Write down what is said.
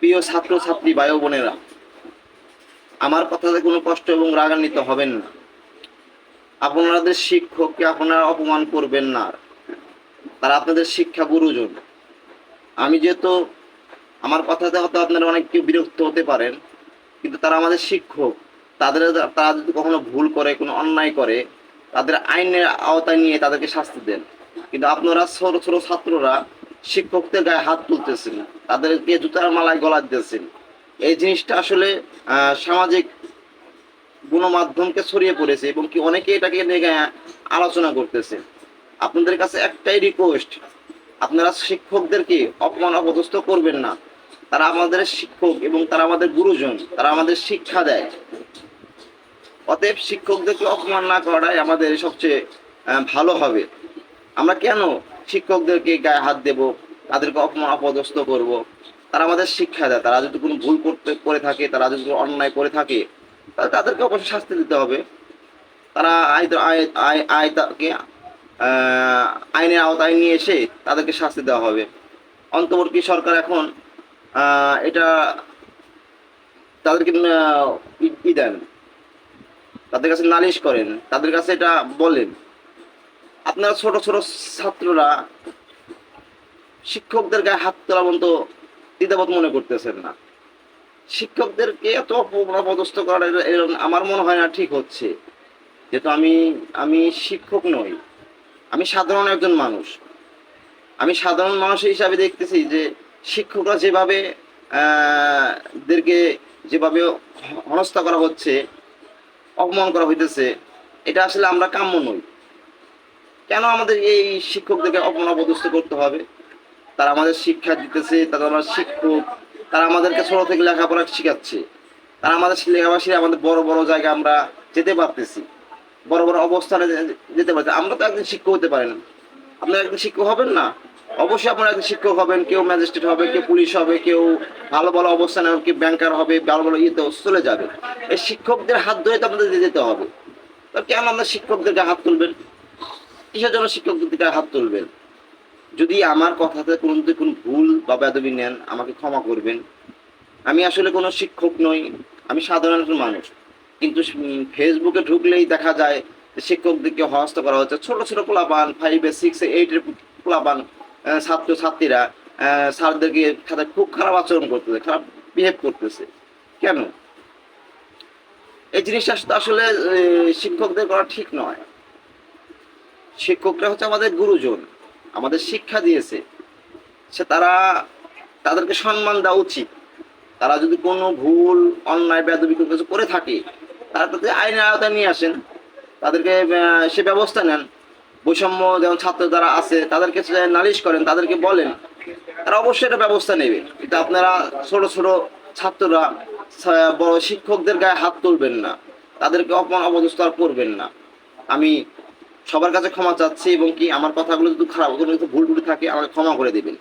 প্রিয় ছাত্র, ছাত্রী, ভাই বোনেরা, আমার কথাতে কোনো কষ্ট এবং রাগান্বিত হবেন না। আপনাদের শিক্ষককে আপনারা অপমান করবেন না। তারা আপনাদের শিক্ষা গুরুজন। আমি যেহেতু আমার কথাতে হয়তো আপনারা অনেক কেউ বিরক্ত হতে পারেন, কিন্তু তারা আমাদের শিক্ষক। তাদের, তারা যদি কখনো ভুল করে, কোনো অন্যায় করে, তাদের আইনের আওতায় নিয়ে তাদেরকে শাস্তি দেন। কিন্তু আপনারা ছোট ছোট ছাত্ররা শিক্ষকদের গায়ে হাত তুলতেছেন, তাদেরকে জুতার মালায় গলা দিতেছেন। এই জিনিসটা আসলে সামাজিক গণমাধ্যমকে ছড়িয়ে পড়েছে এবং কি অনেকে এটাকে নিয়ে আলোচনা করতেছে। আপনাদের কাছে একটাই রিকোয়েস্ট আপনারা শিক্ষকদেরকে অপমান অপদস্থ করবেন না। তারা আমাদের শিক্ষক এবং তারা আমাদের গুরুজন, তারা আমাদের শিক্ষা দেয়। অতএব শিক্ষকদেরকে অপমান না করাটাই আমাদের সবচেয়ে ভালো হবে। আমরা কেন শিক্ষকদেরকে গায়ে হাত দেব, তাদেরকে অপমান, অপদস্থ করব। তারা আমাদের শিক্ষা দেয়, তারা যদি কোনো ভুল করতে, করে থাকে, তারা যদি অন্যায় করে থাকে, তাহলে তাদেরকে অবশ্যই শাস্তি দিতে হবে। তারা আয় আয় আয় তাকে আইনের আওতায় নিয়ে এসে তাদেরকে শাস্তি দেওয়া হবে। অন্তর্বর্তী সরকার এখন এটা তাদেরকে ই দেন। তাদের কাছে নালিশ করেন, তাদের কাছে এটা বলেন। আপনারা ছোট ছোট ছাত্ররা শিক্ষকদের গায়ে হাত তোলা পর্যন্ত দ্বিধাবোধ মনে করতেছেন না। শিক্ষকদেরকে এত অপদস্থ করার আমার মনে হয় না ঠিক হচ্ছে। যেহেতু আমি আমি শিক্ষক নই, আমি সাধারণ একজন মানুষ। আমি সাধারণ মানুষ হিসাবে দেখতেছি যে শিক্ষকরা যেভাবে দেরকে যেভাবে হনস্থা করা হচ্ছে, অপমান করা হইতেছে, এটা আসলে আমরা কাম্য নই। কেন আমাদের এই শিক্ষকদেরকে অপমান অপদস্থ করতে হবে? তারা আমাদের শিক্ষা দিতেছে, তারা আমার শিক্ষক, তারা আমাদেরকে ছোট থেকে লেখাপড়া শিখাচ্ছে। তারা আমাদের লেখাপড়া আমাদের বড় বড় জায়গায় আমরা যেতে পারতেছি। বড় বড় অবস্থানে যেতে পারছি আমরা তো একদিন শিক্ষক হতে পারি না। আপনারা একদিন শিক্ষক হবেন না? অবশ্যই আপনারা একদিন শিক্ষক হবেন। কেউ ম্যাজিস্ট্রেট হবে, কেউ পুলিশ হবে, কেউ ভালো ভালো অবস্থানে কেউ ব্যাংকার হবে, ভালো ভালো ইয়েতে চলে যাবে। এই শিক্ষকদের হাত ধরে তো দিয়ে যেতে হবে। তো কেন আপনার শিক্ষকদেরকে হাত তুলবেন? কিসের জন্য শিক্ষকদেরকে হাত তুলবেন। যদি আমার কথাতে কোনো যদি কোনো ভুল বা বেদবি নেন, আমাকে ক্ষমা করবেন। আমি আসলে কোনো শিক্ষক নই, আমি সাধারণ একজন মানুষ। কিন্তু ফেসবুকে ঢুকলেই দেখা যায় শিক্ষকদেরকে হস্ত করা হচ্ছে। ছোট ছোট পোলাপান ফাইভে সিক্সে এইটের পোলাপান ছাত্র ছাত্রীরা স্যারদেরকে খাতায় খুব খারাপ আচরণ করতেছে, খারাপ বিহেভ করতেছে। কেন? এই জিনিসটা আসলে শিক্ষকদের করা ঠিক নয়। শিক্ষকরা হচ্ছে আমাদের গুরুজন, আমাদের শিক্ষা দিয়েছে। সে তারা, তাদেরকে সম্মান দেওয়া উচিত। তারা যদি কোনো ভুল, অন্যায় বেদবি কিছু করে থাকে, তারা তাদের আইনের আওতায় নিয়ে আসেন। তাদেরকে সে ব্যবস্থা নেন। বৈষম্য যেমন ছাত্র যারা আছে, তাদেরকে নালিশ করেন, তাদেরকে বলেন। তারা অবশ্যই এটা ব্যবস্থা নেবে। কিন্তু আপনারা ছোট ছোট ছাত্ররা বড় শিক্ষকদের গায়ে হাত তুলবেন না। তাদেরকে অপমান, অপদস্থ করবেন না। আমি সবার কাছে ক্ষমা চাচ্ছি এবং কি আমার কথাগুলো যদি খারাপ কোনো কিছু ভুল থাকে, আমাকে ক্ষমা করে দেবেন।